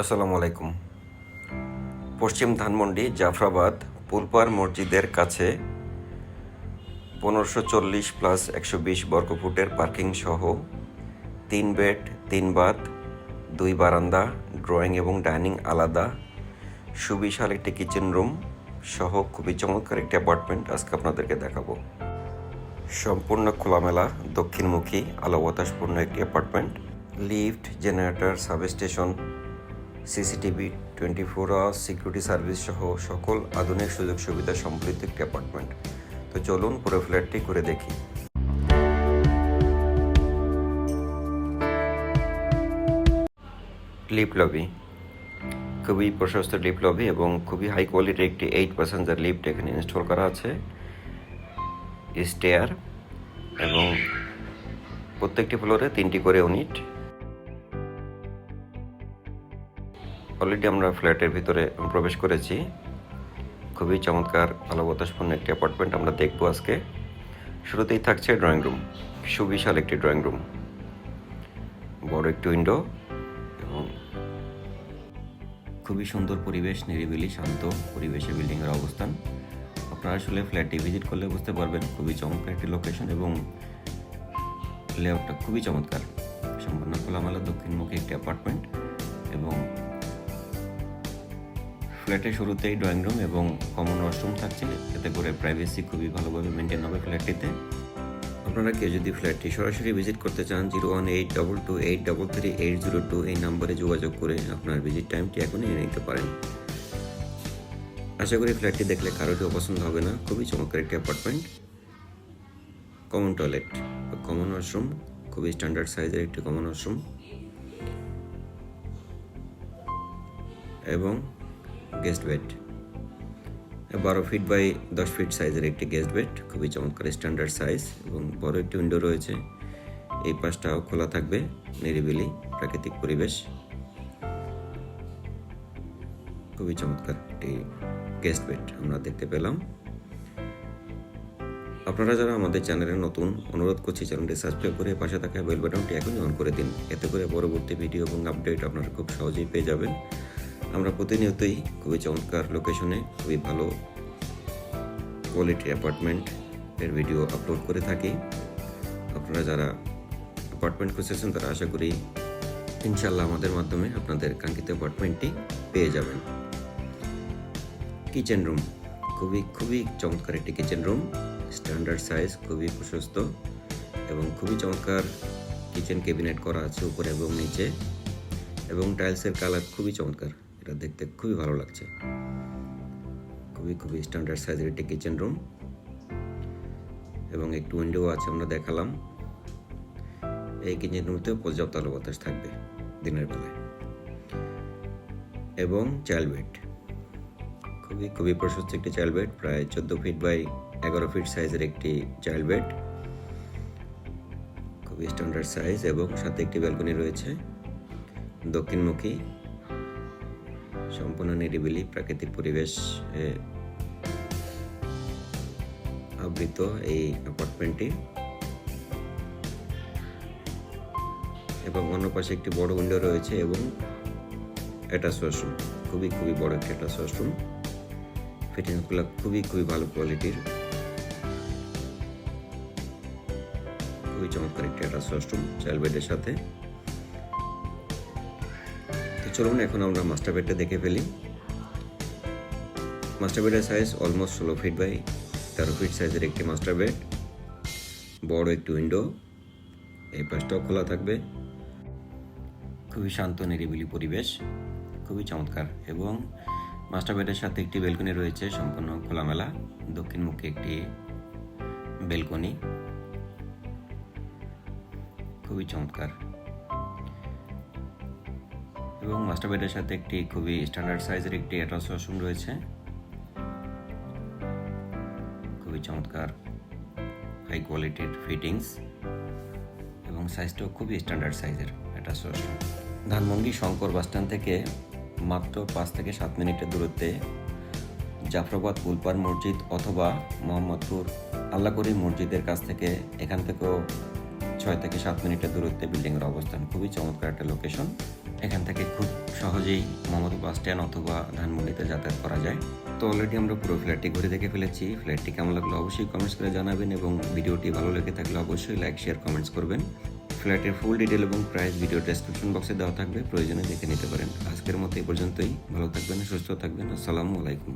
আসসালামু আলাইকুম। পশ্চিম ধানমন্ডি, জাফরাবাদ, পুলপার মসজিদের কাছে পনেরোশো চল্লিশ প্লাস একশো বিশ বর্গফুটের পার্কিং সহ তিন বেড তিন বাথ দুই বারান্দা ড্রয়িং এবং ডাইনিং আলাদা, সুবিশাল একটি কিচেন রুম সহ খুবই চমৎকার একটি অ্যাপার্টমেন্ট আজকে আপনাদেরকে দেখাবো। সম্পূর্ণ খোলামেলা, দক্ষিণমুখী, আলো বাতাসপূর্ণ একটি apartment lift generator substation CCTV twenty four hours security service সহ সকল আধুনিক সুযোগ সুবিধা সম্বলিত একটি অ্যাপার্টমেন্ট তো চলুন পুরো ফ্ল্যাটটি করে দেখি। লিফট লবি খুবই প্রশস্ত লিপ লবি এবং খুবই হাই কোয়ালিটির একটি এইট প্যাসেঞ্জার লিফট এখানে ইনস্টল করা আছে। স্টেয়ার এবং প্রত্যেকটি ফ্লোরে তিনটি করে ইউনিট অলরেডি আমরা ফ্ল্যাটের ভিতরে প্রবেশ করেছি। খুবই চমৎকার আলো বাতাসপূর্ণ একটি অ্যাপার্টমেন্ট আমরা দেখব আজকে। শুরুতেই থাকছে ড্রয়িং রুম সুবিশাল একটি ড্রয়িং রুম বড় একটি উইন্ডো এবং খুবই সুন্দর পরিবেশ, নিরিবিলি, শান্ত পরিবেশে বিল্ডিংয়ের অবস্থান। আপনারা আসলে ফ্ল্যাটটি ভিজিট করলে বুঝতে পারবেন খুবই চমৎকার একটি লোকেশন এবং লেআউটটা খুবই চমৎকার। সম্পূর্ণ খোলামেলা দক্ষিণমুখী একটি অ্যাপার্টমেন্ট ফ্ল্যাটের শুরুতেই ড্রয়িং রুম এবং কমন ওয়াশরুম থাকছে। এতে করে প্রাইভেসি খুবই ভালোভাবে মেনটেন হবে ফ্ল্যাটটিতে। আপনারা কেউ যদি ফ্ল্যাটটি সরাসরি ভিজিট করতে চান zero one eight double two eight double three eight zero two এই নম্বরে যোগাযোগ করে আপনার ভিজিট টাইমটি এখনই নিয়ে নিতে পারেন। আশা করি ফ্ল্যাটটি দেখলে কারোরই অপছন্দ হবে না। খুবই চমৎকার একটি apartment common toilet common washroom খুবই স্ট্যান্ডার্ড সাইজের একটি কমন ওয়াশরুম এবং গেস্ট বেড বারো ফিট বাই দশ ফিট সাইজের একটি গেস্ট বেড খুবই চমৎকার স্ট্যান্ডার্ড সাইজ এবং বড় একটি উইন্ডো রয়েছে। এই পাশটাও খোলা থাকবে, নিরিবিলি প্রাকৃতিক পরিবেশ। খুবই চমৎকার একটি গেস্ট বেড আমরা দেখতে পেলাম। আপনারা যারা আমাদের চ্যানেলে নতুন, অনুরোধ করছি চ্যানেলটি সাবস্ক্রাইব করে পাশে থাকা বেল বাটনটি এখনই অন করে দিন। এতে করে পরবর্তী ভিডিও এবং আপডেট আপনারা খুব সহজেই পেয়ে যাবেন। আমরা প্রতিনিয়তই খুবই চমৎকার লোকেশনে খুবই ভালো কোয়ালিটি অ্যাপার্টমেন্ট এর ভিডিও আপলোড করে থাকি। আপনারা যারা অ্যাপার্টমেন্ট খুঁজেছেন তারা আশা করি ইনশাল্লাহ আমাদের মাধ্যমে আপনাদের কাঙ্ক্ষিত অ্যাপার্টমেন্টটি পেয়ে যাবেন। কিচেন রুম খুবই খুবই চমৎকার একটি কিচেন রুম স্ট্যান্ডার্ড সাইজ খুবই প্রশস্ত এবং খুবই চমৎকার কিচেন ক্যাবিনেট করা আছে উপরে এবং নিচে এবং টাইলসের কালার খুবই চমৎকার। এটা দেখতে খুবই ভালো লাগছে। খুবই খুবই স্ট্যান্ডার্ড সাইজের একটি কিচেন রুম এবং একটু উইন্ডো আছে আমরা দেখালাম। এই কিচেন রুমতেও পর্যাপ্ত আলো বাতাস থাকবে দিনের বেলায়। এবং চাইল্ড বেড খুবই খুবই প্রশস্ত একটি চাইল্ড বেড প্রায় চোদ্দ ফিট বাই এগারো ফিট সাইজের একটি চাইল্ড বেড খুবই স্ট্যান্ডার্ড সাইজ এবং সাথে একটি ব্যালকনি রয়েছে। দক্ষিণমুখী সম্পূর্ণ নিরিবিলি প্রাকৃতিক পরিবেশ আবৃত এই অ্যাপার্টমেন্টটি এবং অন্য পাশে একটি বড় উইন্ডো রয়েছে এবং অ্যাটাচ ওয়াশরুম খুবই খুবই বড় একটি অ্যাটাচ ওয়াশরুম ফিটিংসগুলো খুবই খুবই ভালো কোয়ালিটির খুবই চমৎকার একটি অ্যাটাচ ওয়াশরুম চাইল্ড বেডের সাথে। চলুন, এখন আমরা মাস্টার বেডটা দেখে ফেলি। মাস্টার বেডের সাইজ অলমোস্ট ষোলো ফিট বাই তেরো ফিট সাইজের একটি মাস্টার বেড বড় একটি উইন্ডো এই পাশটাও খোলা থাকবে। খুবই শান্ত, নিরিবিলি পরিবেশ। খুবই চমৎকার। এবং মাস্টার বেডের সাথে একটি বেলকনি রয়েছে, সম্পূর্ণ খোলামেলা। দক্ষিণমুখী একটি বেলকনি খুবই চমৎকার। এবং মাস্টার বেডের সাথে একটি খুবই স্ট্যান্ডার্ড সাইজের একটি অ্যাটাচ ওয়াশরুম রয়েছে। খুবই চমৎকার হাই কোয়ালিটির ফিটিংস এবং সাইজটাও খুবই স্ট্যান্ডার্ড সাইজের attach washroom Dhanmondi Shankar bus stand থেকে মাত্র পাঁচ থেকে সাত মিনিটের দূরত্বে জাফরাবাদ পুলপার মসজিদ অথবা মোহাম্মদপুর আল্লাহকরি মসজিদের কাছ থেকে এখান থেকেও ছয় থেকে সাত মিনিটের দূরত্বে বিল্ডিংয়ের অবস্থান। খুবই চমৎকার একটা লোকেশন এখান থেকে খুব সহজেই মোহাম্মদ বাস স্ট্যান্ড অথবা ধানমন্ডিতে যাতায়াত করা যায়। তো অলরেডি আমরা পুরো ফ্ল্যাটটি ঘুরে দেখে ফেলেছি। ফ্ল্যাটটি কেমন লাগল অবশ্যই কমেন্টস করে জানাবেন এবং ভিডিওটি ভালো লেগে থাকলে অবশ্যই লাইক শেয়ার কমেন্টস করবেন। ফ্ল্যাটের ফুল ডিটেল এবং প্রাইস ভিডিও ডেসক্রিপশন বক্সে দেওয়া থাকবে। প্রয়োজনে দেখে নিতে পারেন। আজকের মতো এই পর্যন্তই। ভালো থাকবেন, সুস্থ থাকবেন। আসসালামু আলাইকুম।